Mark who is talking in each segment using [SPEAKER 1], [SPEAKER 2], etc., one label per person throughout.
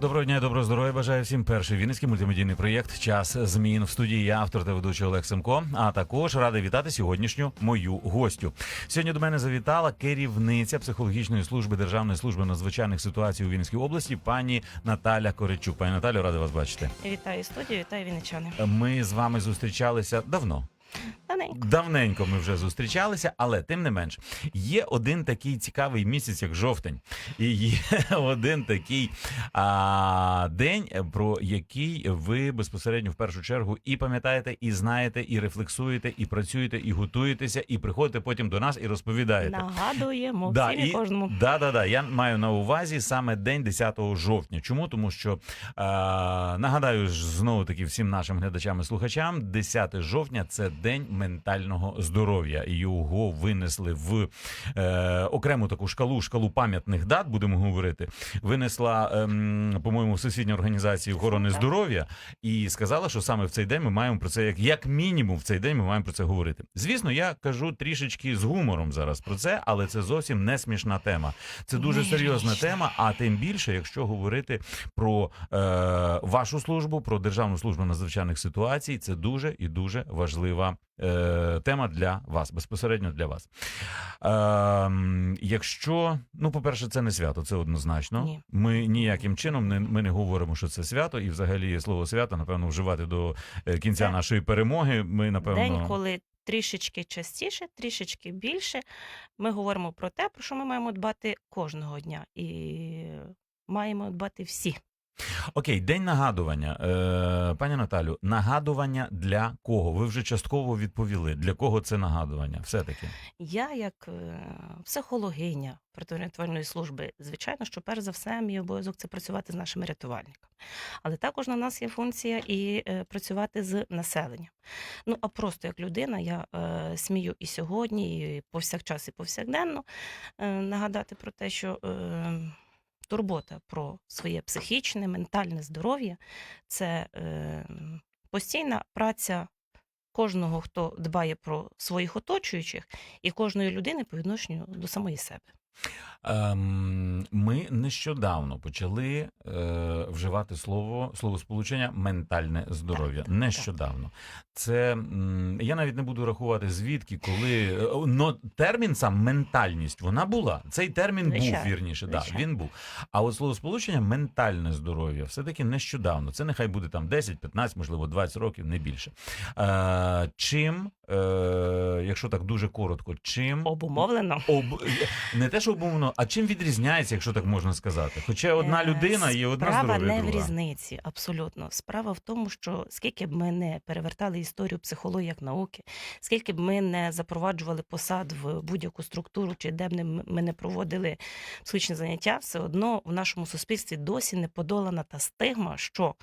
[SPEAKER 1] Доброго дня, доброго здоров'я. Бажаю всім перший вінницький мультимедійний проєкт Час змін в студії. Я автор та ведучий Олег Семко. А також радий вітати сьогоднішню мою гостю. Сьогодні до мене завітала керівниця психологічної служби Державної служби надзвичайних ситуацій у Вінницькій області, пані Наталя Коричук. Пані Наталю, радий вас бачити.
[SPEAKER 2] Вітаю студію, вітаю вінничани.
[SPEAKER 1] Ми з вами зустрічалися давно.
[SPEAKER 2] Давненько.
[SPEAKER 1] Давненько ми вже зустрічалися, але тим не менш є один такий цікавий місяць, як жовтень, і є один такий а, день, про який ви безпосередньо в першу чергу і пам'ятаєте, і знаєте, і рефлексуєте, і працюєте, і готуєтеся, і приходите потім до нас і розповідаєте.
[SPEAKER 2] Нагадуємо
[SPEAKER 1] Да,
[SPEAKER 2] всім і кожному.
[SPEAKER 1] Да, да, да. Я маю на увазі саме день 10 жовтня. Чому? Тому що е, нагадаю знову таки всім нашим глядачам і слухачам, 10 жовтня це день ментального здоров'я. Його винесли в е, окрему таку шкалу, шкалу пам'ятних дат, будемо говорити. Винесла, ем, по-моєму, Всесвітня організація охорони здоров'я і сказала, що саме в цей день ми маємо про це, як, як мінімум, в цей день ми маємо про це говорити. Звісно, я кажу трішечки з гумором зараз про це, але це зовсім не смішна тема. Це дуже серйозна тема. А тим більше, якщо говорити про е, вашу службу, про державну службу надзвичайних ситуацій, це дуже і дуже важлива. Е, Тема для вас безпосередньо для вас. Е, якщо ну, по-перше, це не свято, це однозначно.
[SPEAKER 2] Ні.
[SPEAKER 1] Ми ніяким чином не ми не говоримо, що це свято, і взагалі слово свято, напевно, вживати до е, кінця
[SPEAKER 2] Це
[SPEAKER 1] нашої перемоги. Ми напевно
[SPEAKER 2] День, коли трішечки частіше, трішечки більше. Ми говоримо про те, про що ми маємо дбати кожного дня. І маємо дбати всі.
[SPEAKER 1] Окей, день нагадування. Е, пані Наталю, нагадування для кого? Ви вже частково відповіли. Для кого це нагадування? Все таки.
[SPEAKER 2] Я, як е, психологиня рятувальної служби, звичайно, що перш за все, мій обов'язок це працювати з нашими рятувальниками. Але також на нас є функція і е, працювати з населенням. Ну а просто як людина, я е, смію і сьогодні, і повсякчас, і повсякденно е, нагадати про те, що. Е, Турбота про своє психічне, ментальне здоров'я це е, постійна праця кожного, хто дбає про своїх оточуючих, і кожної людини по відношенню до самої себе.
[SPEAKER 1] Ем, ми нещодавно почали е, вживати слово словосполучення ментальне здоров'я. нещодавно. Це м, я навіть не буду рахувати звідки, коли е, но термін сам ментальність вона була. Цей термін
[SPEAKER 2] Звичайно,
[SPEAKER 1] був вірніше. Да,
[SPEAKER 2] звичайно.
[SPEAKER 1] він був. А от словосполучення ментальне здоров'я все таки нещодавно. Це нехай буде там 10, 15, можливо, 20 років, не більше. Е, чим, е, якщо так дуже коротко, чим
[SPEAKER 2] Обумовлено.
[SPEAKER 1] об... не те, що обумовлено, а чим відрізняється, якщо так можна сказати? Хоча одна
[SPEAKER 2] Е,
[SPEAKER 1] людина є одна
[SPEAKER 2] Справа
[SPEAKER 1] здоров'я
[SPEAKER 2] не в різниці, абсолютно. Справа в тому, що скільки б ми не перевертали історію психології як науки, скільки б ми не запроваджували посад в будь-яку структуру, чи де б ми не проводили психічні заняття, все одно в нашому суспільстві досі не подолана та стигма, що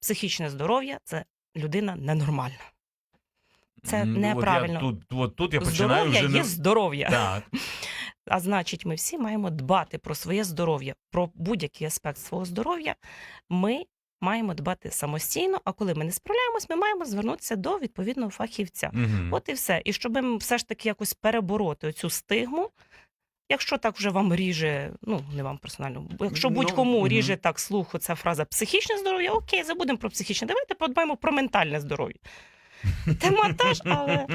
[SPEAKER 2] психічне здоров'я це людина ненормальна. Це неправильно.
[SPEAKER 1] От я, тут, от тут я починаю
[SPEAKER 2] Здоров'я
[SPEAKER 1] вже
[SPEAKER 2] є здоров'я.
[SPEAKER 1] Так.
[SPEAKER 2] А значить, ми всі маємо дбати про своє здоров'я, про будь-який аспект свого здоров'я. Ми маємо дбати самостійно. А коли ми не справляємось, ми маємо звернутися до відповідного фахівця.
[SPEAKER 1] Мгм.
[SPEAKER 2] От і все. І щоб все ж таки якось перебороти цю стигму. Якщо так вже вам ріже, ну не вам персонально, якщо
[SPEAKER 1] Ну,
[SPEAKER 2] будь-кому
[SPEAKER 1] мгм.
[SPEAKER 2] ріже так слуху ця фраза психічне здоров'я, окей, забудемо про психічне. Давайте подбаємо про ментальне здоров'я. Тема та ж, але,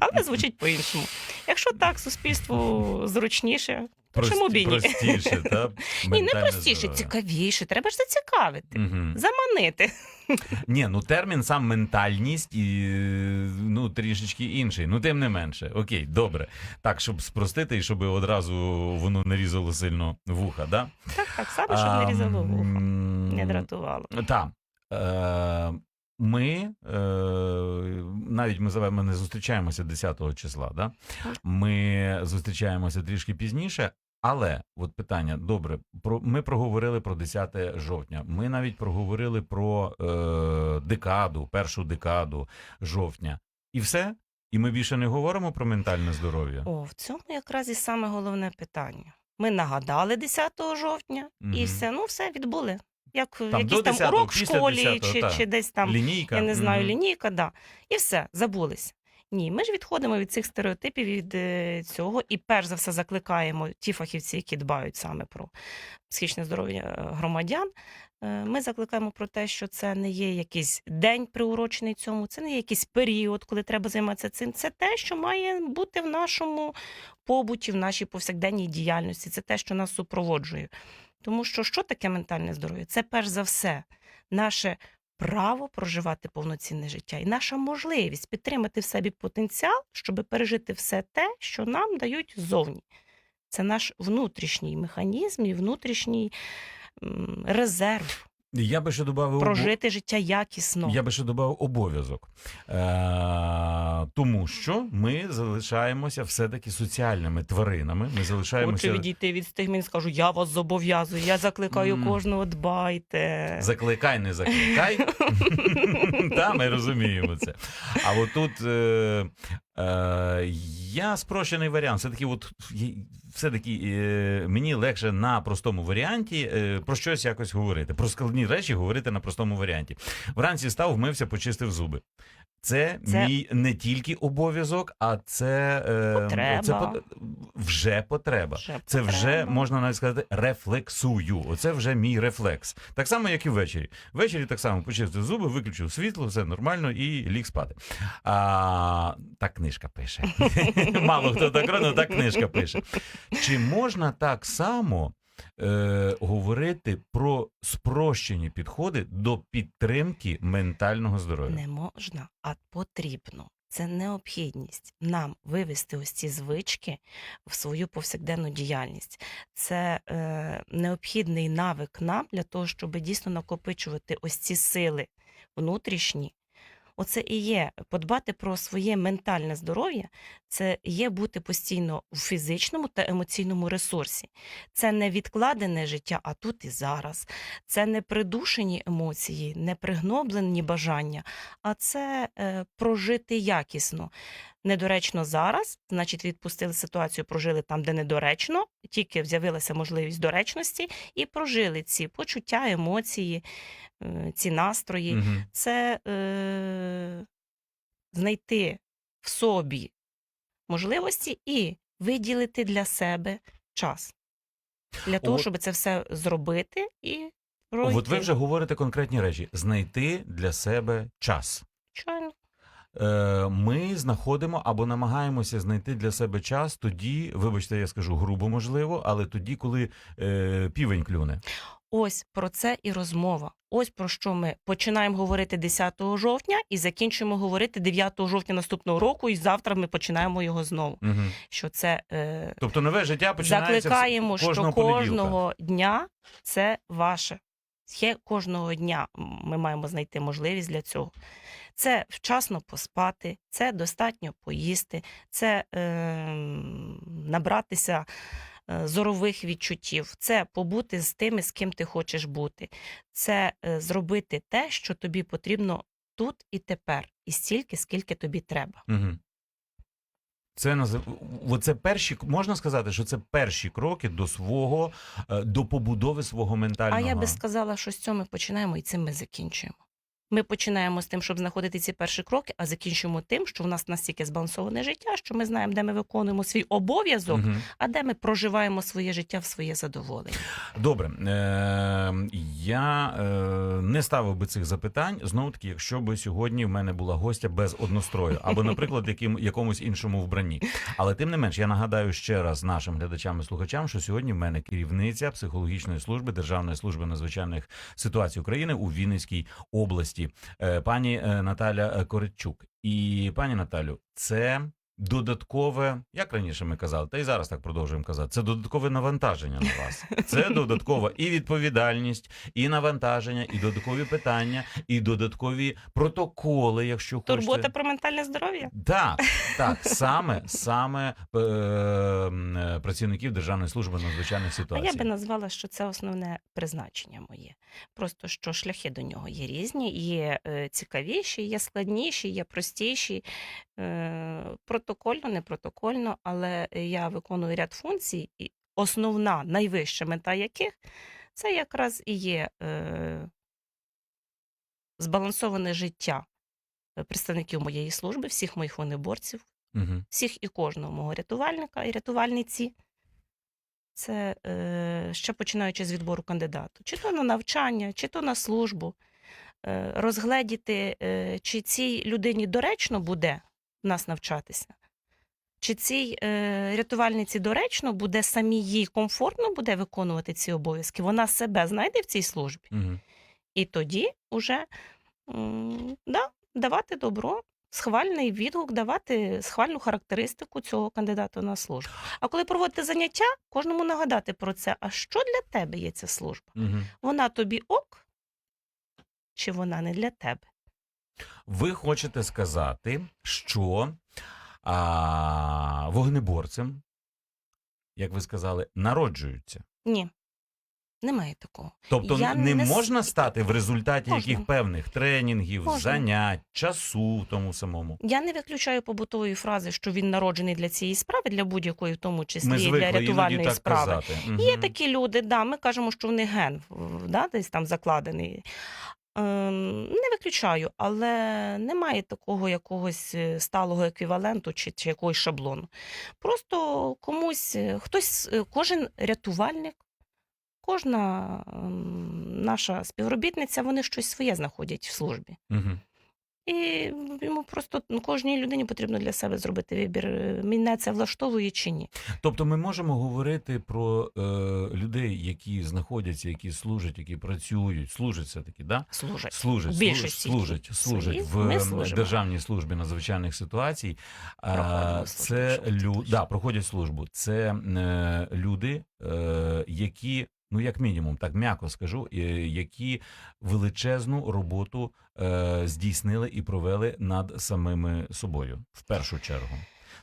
[SPEAKER 2] але звучить по-іншому. Якщо так, суспільству зручніше, то чому б і ні?
[SPEAKER 1] Простіше, та?
[SPEAKER 2] Ні, не простіше,
[SPEAKER 1] здоров'я.
[SPEAKER 2] цікавіше. Треба ж зацікавити,
[SPEAKER 1] Мгм.
[SPEAKER 2] заманити.
[SPEAKER 1] Ні, ну термін сам ментальність і ну трішечки інший. Ну тим не менше. Окей, добре. Так, щоб спростити і щоб одразу воно не різало сильно вуха, да?
[SPEAKER 2] Так, так, саме, щоб не різало вухо, не дратувало.
[SPEAKER 1] Так. Ми е, навіть ми з вами не зустрічаємося 10 числа, да? ми зустрічаємося трішки пізніше. Але от питання: добре, про ми проговорили про 10 жовтня. Ми навіть проговорили про е, декаду, першу декаду жовтня, і все. І ми більше не говоримо про ментальне здоров'я.
[SPEAKER 2] О, в цьому якраз і саме головне питання. Ми нагадали 10 жовтня,
[SPEAKER 1] Мгм.
[SPEAKER 2] і все, ну все відбули. Як
[SPEAKER 1] Там
[SPEAKER 2] якийсь там
[SPEAKER 1] 10-го,
[SPEAKER 2] урок в школі,
[SPEAKER 1] 10-го,
[SPEAKER 2] чи,
[SPEAKER 1] так.
[SPEAKER 2] чи десь там
[SPEAKER 1] Лінійка.
[SPEAKER 2] я не знаю,
[SPEAKER 1] Мгм.
[SPEAKER 2] лінійка, да. І все, забулись. Ні, ми ж відходимо від цих стереотипів від е, цього, і перш за все закликаємо ті фахівці, які дбають саме про психічне здоров'я е, громадян. е, Ми закликаємо про те, що це не є якийсь день приурочений цьому, це не є якийсь період, коли треба займатися цим. Це те, що має бути в нашому побуті, в нашій повсякденній діяльності. Це те, що нас супроводжує. Тому що що таке ментальне здоров'я? Це перш за все наше право проживати повноцінне життя і наша можливість підтримати в собі потенціал, щоб пережити все те, що нам дають ззовні. Це наш внутрішній механізм і внутрішній резерв
[SPEAKER 1] Я би ще додав
[SPEAKER 2] прожити життя якісно.
[SPEAKER 1] Я би ще додав обов'язок, е- тому що ми залишаємося все-таки соціальними тваринами. Ми залишаємося
[SPEAKER 2] Хочу відійти від стигмін, скажу, я вас зобов'язую, я закликаю
[SPEAKER 1] М.
[SPEAKER 2] кожного, дбайте.
[SPEAKER 1] закликай, не закликай. Та ми розуміємо це. А от тут е- я спрощений варіант. Все таки, от все-таки е- мені легше на простому варіанті е- про щось якось говорити. Про складні речі говорити на простому варіанті. Вранці став, вмився, почистив зуби. Це,
[SPEAKER 2] Це-
[SPEAKER 1] мій не тільки обов'язок, а це, е,
[SPEAKER 2] Потреба.
[SPEAKER 1] це по- вже потреба.
[SPEAKER 2] Вже
[SPEAKER 1] Це вже можна навіть сказати рефлексую. Оце вже мій рефлекс. Так само, як і ввечері. Ввечері так само почистив зуби, виключив світло, все нормально і ліг спати. А, так книжка пише. Мало хто так робить, але так книжка пише. Чи можна так само е, говорити про спрощені підходи до підтримки ментального здоров'я?
[SPEAKER 2] Не можна, а потрібно. Це необхідність нам вивести ось ці звички в свою повсякденну діяльність. Це е, необхідний навик нам для того, щоб дійсно накопичувати ось ці сили внутрішні. Оце і є подбати про своє ментальне здоров'я, це є бути постійно в фізичному та емоційному ресурсі. Це не відкладене життя, а тут і зараз. Це не придушені емоції, не пригноблені бажання, а це е, прожити якісно. Недоречно зараз, значить, відпустили ситуацію, прожили там, де недоречно, тільки з'явилася можливість доречності, і прожили ці почуття, емоції, е, ці настрої.
[SPEAKER 1] Мгм.
[SPEAKER 2] Це е, знайти в собі можливості і виділити для себе час. Для того,
[SPEAKER 1] От-
[SPEAKER 2] щоб це все зробити і пройти.
[SPEAKER 1] От ви вже говорите конкретні речі: знайти для себе час.
[SPEAKER 2] Звичайно.
[SPEAKER 1] Е, Ми знаходимо або намагаємося знайти для себе час тоді, вибачте, я скажу грубо можливо, але тоді, коли е, півень клюне.
[SPEAKER 2] Ось про це і розмова. Ось про що ми починаємо говорити 10 жовтня і закінчуємо говорити 9 жовтня наступного року, і завтра ми починаємо його знову.
[SPEAKER 1] Угу.
[SPEAKER 2] Що це е,
[SPEAKER 1] Тобто нове життя починається
[SPEAKER 2] закликаємо,
[SPEAKER 1] кожного
[SPEAKER 2] що кожного дня це ваше. Є кожного дня ми маємо знайти можливість для цього. Це вчасно поспати, це достатньо поїсти, це е, набратися зорових відчуттів, це побути з тими, з ким ти хочеш бути, це е, зробити те, що тобі потрібно тут і тепер, і стільки, скільки тобі треба.
[SPEAKER 1] Угу. Це назив... Оце перші можна сказати, що це перші кроки до свого е, до побудови свого ментального.
[SPEAKER 2] А я би сказала, що з цього ми починаємо і цим ми закінчуємо. Ми починаємо з тим, щоб знаходити ці перші кроки, а закінчуємо тим, що в нас настільки збалансоване життя, що ми знаємо, де ми виконуємо свій обов'язок,
[SPEAKER 1] угу.
[SPEAKER 2] а де ми проживаємо своє життя в своє задоволення.
[SPEAKER 1] Добре, е, я е, не ставив би цих запитань знову таки, якщо би сьогодні в мене була гостя без однострою, або, наприклад, яким якомусь іншому вбранні. Але тим не менш, я нагадаю ще раз нашим глядачам і слухачам, що сьогодні в мене керівниця психологічної служби Державної служби надзвичайних ситуацій України у Вінницькій області, е, пані е, Наталя Коричук. І пані Наталю, це. Додаткове, як раніше ми казали, та й зараз так продовжуємо казати. Це додаткове навантаження на вас. Це додаткова і відповідальність, і навантаження, і додаткові питання, і додаткові протоколи, якщо
[SPEAKER 2] Турбота про ментальне здоров'я.
[SPEAKER 1] Так, так, саме саме е, е, працівників Державної служби надзвичайних
[SPEAKER 2] А
[SPEAKER 1] ситуацій.
[SPEAKER 2] я би назвала, що це основне призначення моє. Просто що шляхи до нього є різні, є е, цікавіші, є складніші, є простіші, е, протокольно, не протокольно, але я виконую ряд функцій, і основна, найвища мета яких Це якраз і є е, збалансоване життя е, представників моєї служби, всіх моїх вогнеборців,
[SPEAKER 1] Угу.
[SPEAKER 2] всіх і кожного мого рятувальника і рятувальниці. Це е, ще починаючи з відбору кандидату, чи то на навчання, чи то на службу, е, розгледіти, е, чи цій людині доречно буде в нас навчатися, чи цій е, рятувальниці доречно буде самі їй комфортно буде виконувати ці обов'язки. Вона себе знайде в цій службі.
[SPEAKER 1] Угу.
[SPEAKER 2] І тоді вже м, да, давати добро, схвальний відгук, давати схвальну характеристику цього кандидата на службу. А коли проводити заняття, кожному нагадати про це. А що для тебе є ця служба?
[SPEAKER 1] Угу.
[SPEAKER 2] Вона тобі ок, чи вона не для тебе?
[SPEAKER 1] Ви хочете сказати, що а, вогнеборцем, як ви сказали, народжуються.
[SPEAKER 2] Ні. Немає такого.
[SPEAKER 1] Тобто
[SPEAKER 2] Я
[SPEAKER 1] не,
[SPEAKER 2] не с-
[SPEAKER 1] можна стати в результаті
[SPEAKER 2] Можна.
[SPEAKER 1] яких певних тренінгів,
[SPEAKER 2] Можна.
[SPEAKER 1] занять, часу в тому самому.
[SPEAKER 2] Я не виключаю побутової фрази, що він народжений для цієї справи, для будь-якої, в тому числі
[SPEAKER 1] Ми
[SPEAKER 2] і
[SPEAKER 1] звикли
[SPEAKER 2] для
[SPEAKER 1] іноді
[SPEAKER 2] рятувальної
[SPEAKER 1] так
[SPEAKER 2] справи.
[SPEAKER 1] казати.
[SPEAKER 2] Є такі люди, да, ми кажемо, що в них ген в- да, десь там закладений. Ем, не виключаю, але немає такого якогось е, сталого еквіваленту чи, чи якогось шаблону. Просто комусь, е, хтось, е, кожен рятувальник, кожна ем, наша співробітниця, вони щось своє знаходять в службі.
[SPEAKER 1] Мгм.
[SPEAKER 2] І йому просто ну, кожній людині потрібно для себе зробити вибір, мене це влаштовує чи ні.
[SPEAKER 1] Тобто ми можемо говорити про е, людей, які знаходяться, які служать, які працюють, служать все-таки, да?
[SPEAKER 2] Служать.
[SPEAKER 1] Служать, служать, служать, служать в державній службі надзвичайних ситуацій.
[SPEAKER 2] Проходимо
[SPEAKER 1] Це
[SPEAKER 2] службу,
[SPEAKER 1] лю... да, проходять службу. Це е, люди, е, які, ну як мінімум, так м'яко скажу, е, які величезну роботу е, здійснили і провели над самими собою в першу чергу.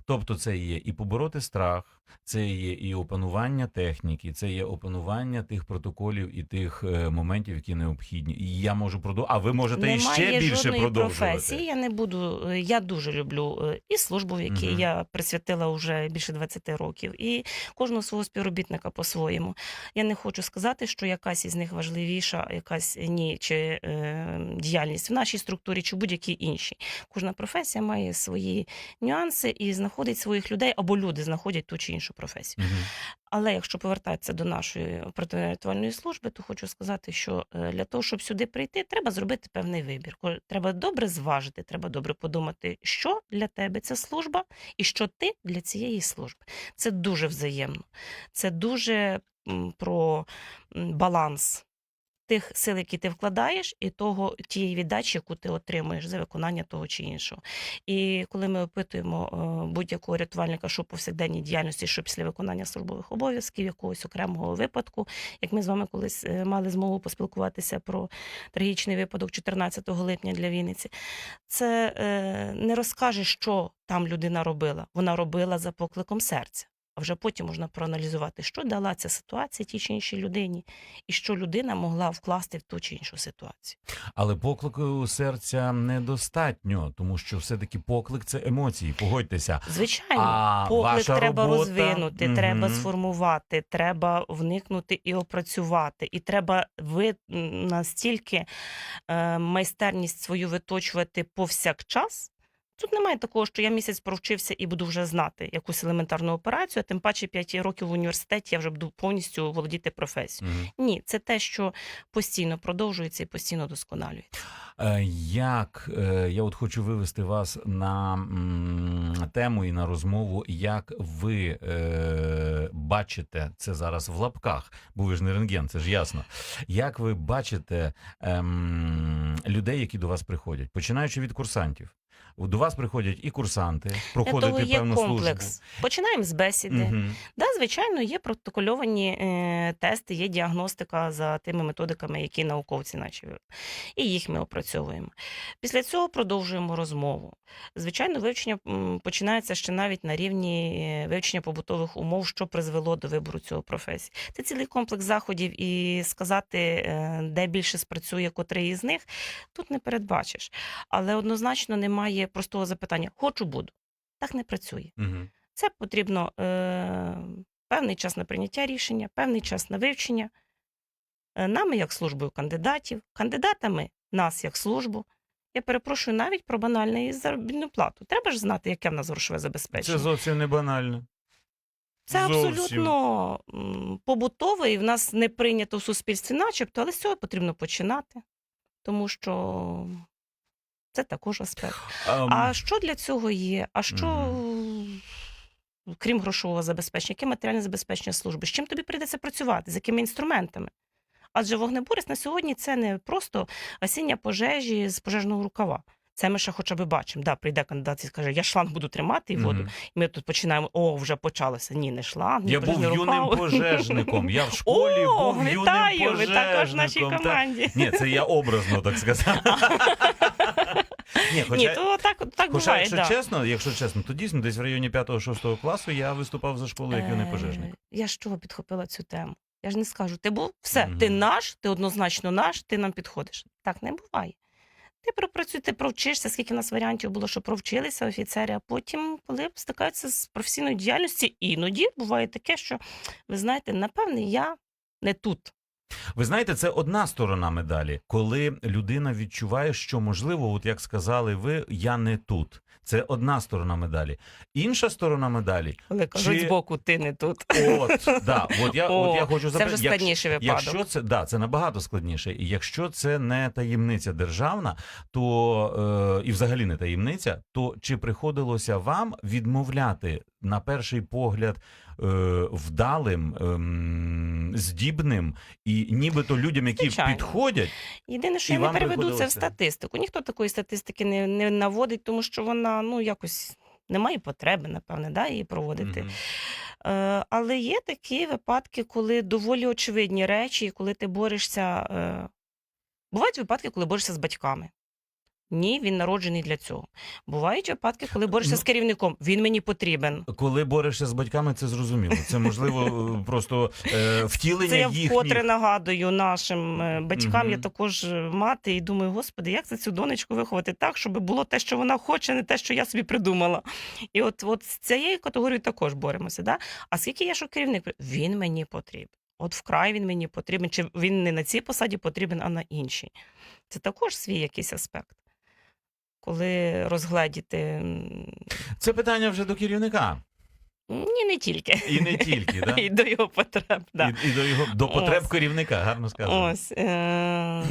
[SPEAKER 1] Тобто, це є і побороти страх, це є і опанування техніки, це є опанування тих протоколів і тих е, моментів, які необхідні. І я можу продовжувати. А ви можете і ще більше продовжувати.
[SPEAKER 2] професії. Я не буду. е, Я дуже люблю е, і службу, в якій
[SPEAKER 1] Мгм.
[SPEAKER 2] я присвятила вже більше 20 років, і кожного свого співробітника по-своєму. Я не хочу сказати, що якась із них важливіша, якась ні, чи е, діяльність в нашій структурі, чи будь-якій іншій. Кожна професія має свої нюанси і знаходить своїх людей, або люди знаходять ту чи іншу професію.
[SPEAKER 1] Мгм.
[SPEAKER 2] Але якщо повертатися до нашої оперативно-рятувальної служби, то хочу сказати, що е, для того, щоб сюди прийти, треба зробити певний вибір. Треба добре зважити, треба добре подумати, що для тебе ця служба і що ти для цієї служби. Це дуже взаємно. Це дуже про баланс тих сил, які ти вкладаєш, і того тієї віддачі, яку ти отримуєш за виконання того чи іншого. І коли ми опитуємо е, будь-якого рятувальника, що повсякденній діяльності, що після виконання службових обов'язків, якогось окремого випадку, як ми з вами колись е, мали змогу поспілкуватися про трагічний випадок 14 липня для Вінниці, це е, не розкаже, що там людина робила. Вона робила за покликом серця. А вже потім можна проаналізувати, що дала ця ситуація тій чи іншій людині, і що людина могла вкласти в ту чи іншу ситуацію.
[SPEAKER 1] Але поклику серця недостатньо, тому що все-таки поклик це емоції. Погодьтеся.
[SPEAKER 2] Звичайно,
[SPEAKER 1] А
[SPEAKER 2] поклик
[SPEAKER 1] ваша
[SPEAKER 2] треба
[SPEAKER 1] робота?
[SPEAKER 2] розвинути,
[SPEAKER 1] Мгм.
[SPEAKER 2] треба сформувати, треба вникнути і опрацювати. І треба ви настільки е, майстерність свою виточувати повсякчас. Тут немає такого, що я місяць провчився і буду вже знати якусь елементарну операцію, а тим паче 5 років в університеті я вже буду повністю володіти професією.
[SPEAKER 1] Мгм.
[SPEAKER 2] Ні, це те, що постійно продовжується і постійно досконалюється.
[SPEAKER 1] Е, Як е, я от хочу вивести вас на тему і на розмову, як ви е, бачите це зараз в лапках, бо ви ж не рентген, це ж ясно. Як ви бачите ем, людей, які до вас приходять, починаючи від курсантів? До вас приходять і курсанти, проходити
[SPEAKER 2] того є
[SPEAKER 1] певну
[SPEAKER 2] комплекс. Починаємо з бесіди.
[SPEAKER 1] службу. Мгм.
[SPEAKER 2] Да, звичайно, є протокольовані е, тести, є діагностика за тими методиками, які науковці наші. І їх ми опрацьовуємо. Після цього продовжуємо розмову. Звичайно, вивчення починається ще навіть на рівні е, вивчення побутових умов, що призвело до вибору цього професії. Це цілий комплекс заходів, і сказати, е, де більше спрацює котрий із них, тут не передбачиш. Але однозначно немає простого запитання: хочу буду. Так не працює.
[SPEAKER 1] Мгм.
[SPEAKER 2] Це потрібно е, певний час на прийняття рішення, певний час на вивчення, е, нами як службою кандидатів, кандидатами нас як службу. Я перепрошую навіть про банальну заробітну плату. Треба ж знати, яке в нас грошове забезпечення.
[SPEAKER 1] Це зовсім не банально.
[SPEAKER 2] Це
[SPEAKER 1] Зовсім.
[SPEAKER 2] абсолютно побутове, і в нас не прийнято в суспільстві, начебто, але з цього потрібно починати, тому що це також аспект.
[SPEAKER 1] Ем,
[SPEAKER 2] А що для цього є? А що, крім грошового забезпечення, яке матеріальне забезпечення служби? З чим тобі прийдеться працювати? З якими інструментами? Адже вогнеборець на сьогодні це не просто гасіння пожежі з пожежного рукава. Це ми ще хоча б бачимо. Да, прийде кандидат і скаже, я шланг буду тримати і воду.
[SPEAKER 1] мгм.
[SPEAKER 2] І ми тут починаємо, о, вже почалося. Ні, не шланг, ні
[SPEAKER 1] Я був юним
[SPEAKER 2] рукав.
[SPEAKER 1] пожежником. Я в школі
[SPEAKER 2] О,
[SPEAKER 1] був юним пожежником.
[SPEAKER 2] ви також в нашій
[SPEAKER 1] Так.
[SPEAKER 2] команді.
[SPEAKER 1] Ні, це я образно так сказав. Ні, хоча,
[SPEAKER 2] Ні, то так, так
[SPEAKER 1] хоча
[SPEAKER 2] буває,
[SPEAKER 1] якщо
[SPEAKER 2] да.
[SPEAKER 1] чесно, якщо чесно, то дійсно десь в районі 5-6 класу я виступав за школу як юний
[SPEAKER 2] Е,
[SPEAKER 1] пожежник.
[SPEAKER 2] Я з чого підхопила цю тему? Я ж не скажу, ти був все, ти наш, ти однозначно наш, ти нам підходиш. Так не буває. Ти пропрацюй, ти провчишся, скільки в нас варіантів було, що провчилися офіцери, а потім, коли стикаються з професійною діяльністю, іноді буває таке, що ви знаєте, напевне, я не тут.
[SPEAKER 1] Ви знаєте, це одна сторона медалі, коли людина відчуває, що можливо, от як сказали ви, я не тут. Це одна сторона медалі. Інша сторона медалі,
[SPEAKER 2] Коли кажуть
[SPEAKER 1] Чи-
[SPEAKER 2] збоку, ти не тут.
[SPEAKER 1] от да, от я,
[SPEAKER 2] О,
[SPEAKER 1] от я хочу
[SPEAKER 2] Це
[SPEAKER 1] запитати,
[SPEAKER 2] вже
[SPEAKER 1] як-
[SPEAKER 2] складніший випадок.
[SPEAKER 1] Якщо це да, це набагато складніше. І якщо це не таємниця державна, то е, і взагалі не таємниця, то чи приходилося вам відмовляти на перший погляд вдалим, ем, здібним і нібито людям, які
[SPEAKER 2] Звичайно.
[SPEAKER 1] підходять,
[SPEAKER 2] Єдине, що я не переведу це в статистику. Ніхто такої статистики не, не наводить, тому що вона ну якось немає потреби, напевне, да, її проводити. Е, але є такі випадки, коли доволі очевидні речі, коли ти борешся. Е, бувають випадки, коли борешся з батьками. Ні, він народжений для цього. Бувають випадки, коли борешся
[SPEAKER 1] Ну,
[SPEAKER 2] з керівником. Він мені потрібен.
[SPEAKER 1] коли борешся з батьками, це зрозуміло. Це можливо е, просто е, втілення
[SPEAKER 2] Це я
[SPEAKER 1] їхніх...
[SPEAKER 2] вкотре нагадую нашим е, батькам.
[SPEAKER 1] Мгм.
[SPEAKER 2] Я також е, мати і думаю, господи, як це цю донечку виховати так, щоб було те, що вона хоче, не те, що я собі придумала. І от, от з цією категорією також боремося. Да? А скільки я що керівник? Він мені потрібен. От вкрай він мені потрібен, чи він не на цій посаді потрібен, а на іншій. Це також свій якийсь аспект. Коли розгледіти
[SPEAKER 1] Це питання вже до керівника.
[SPEAKER 2] ні, не тільки.
[SPEAKER 1] І не тільки, да?
[SPEAKER 2] І до його потреб. Да.
[SPEAKER 1] І, і до його до потреб
[SPEAKER 2] Ось.
[SPEAKER 1] керівника, гарно сказано.
[SPEAKER 2] Ось е-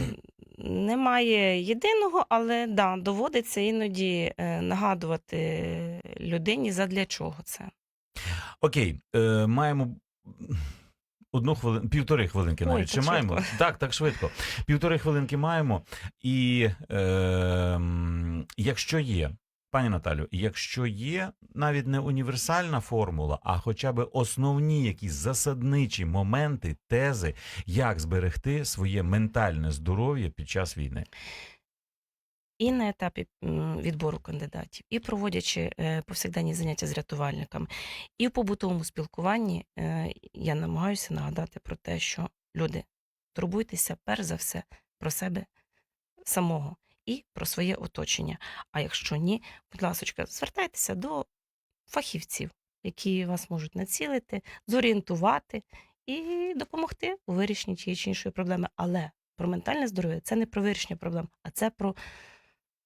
[SPEAKER 2] немає єдиного, але да, доводиться іноді е, нагадувати людині, задля чого це.
[SPEAKER 1] Окей, е, маємо одну хвилину, півтори хвилинки
[SPEAKER 2] Ой,
[SPEAKER 1] навіть
[SPEAKER 2] так
[SPEAKER 1] маємо.
[SPEAKER 2] швидко.
[SPEAKER 1] Так, так швидко. Півтори хвилинки маємо. І е, якщо є, пані Наталю, якщо є навіть не універсальна формула, а хоча б основні якісь засадничі моменти, тези, як зберегти своє ментальне здоров'я під час війни.
[SPEAKER 2] І на етапі відбору кандидатів, і проводячи е, повсякденні заняття з рятувальниками, і в побутовому спілкуванні е, я намагаюся нагадати про те, що люди турбуйтеся перш за все про себе самого і про своє оточення. А якщо ні, будь ласка, звертайтеся до фахівців, які вас можуть націлити, зорієнтувати і допомогти у вирішенні тієї чи іншої проблеми. Але про ментальне здоров'я це не про вирішення проблем, а це про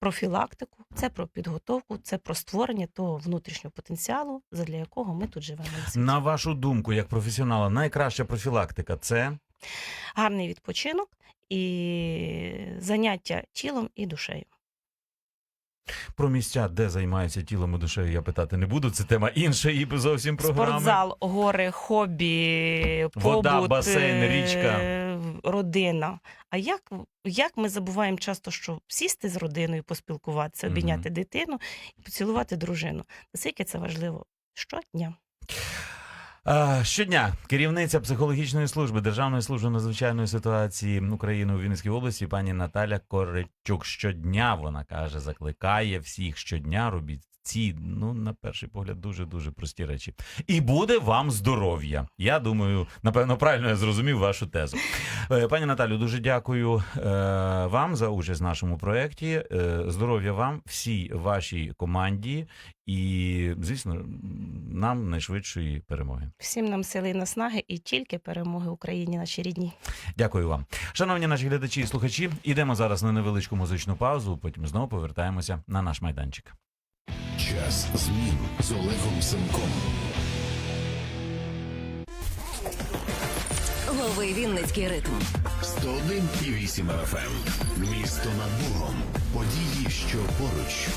[SPEAKER 2] профілактику, це про підготовку, це про створення того внутрішнього потенціалу, задля якого ми тут живемо. на
[SPEAKER 1] вашу думку, як професіонала, найкраща профілактика це
[SPEAKER 2] Гарний відпочинок і заняття тілом і душею.
[SPEAKER 1] Про місця, де займаються тілом і душею, я питати не буду. Це тема іншої зовсім програми.
[SPEAKER 2] Спортзал, гори, хобі,
[SPEAKER 1] Вода, басейн,
[SPEAKER 2] е,
[SPEAKER 1] річка.
[SPEAKER 2] Родина. А як, як ми забуваємо часто, що сісти з родиною, поспілкуватися, обійняти дитину і поцілувати дружину? Наскільки це важливо щодня?
[SPEAKER 1] Щодня керівниця психологічної служби Державної служби надзвичайної ситуації України у Вінницькій області, пані Наталя Коречук. Щодня вона каже, закликає всіх щодня робіть ці, ну, на перший погляд, дуже дуже прості речі. І буде вам здоров'я. Я думаю, напевно, правильно я зрозумів вашу тезу. Е, Пані Наталю, дуже дякую е, вам за участь в нашому проєкті. Е, Здоров'я вам, всій вашій команді, і, звісно, нам найшвидшої перемоги.
[SPEAKER 2] Всім нам сили і наснаги, і тільки перемоги Україні нашій рідній.
[SPEAKER 1] Дякую вам. Шановні наші глядачі і слухачі, ідемо зараз на невеличку музичну паузу, потім знову повертаємося на наш майданчик.
[SPEAKER 3] Час змін з Олегом Семком.
[SPEAKER 4] Лови Вінницький ритм.
[SPEAKER 3] 101,8 FM. Місто над Богом. Події, що поруч.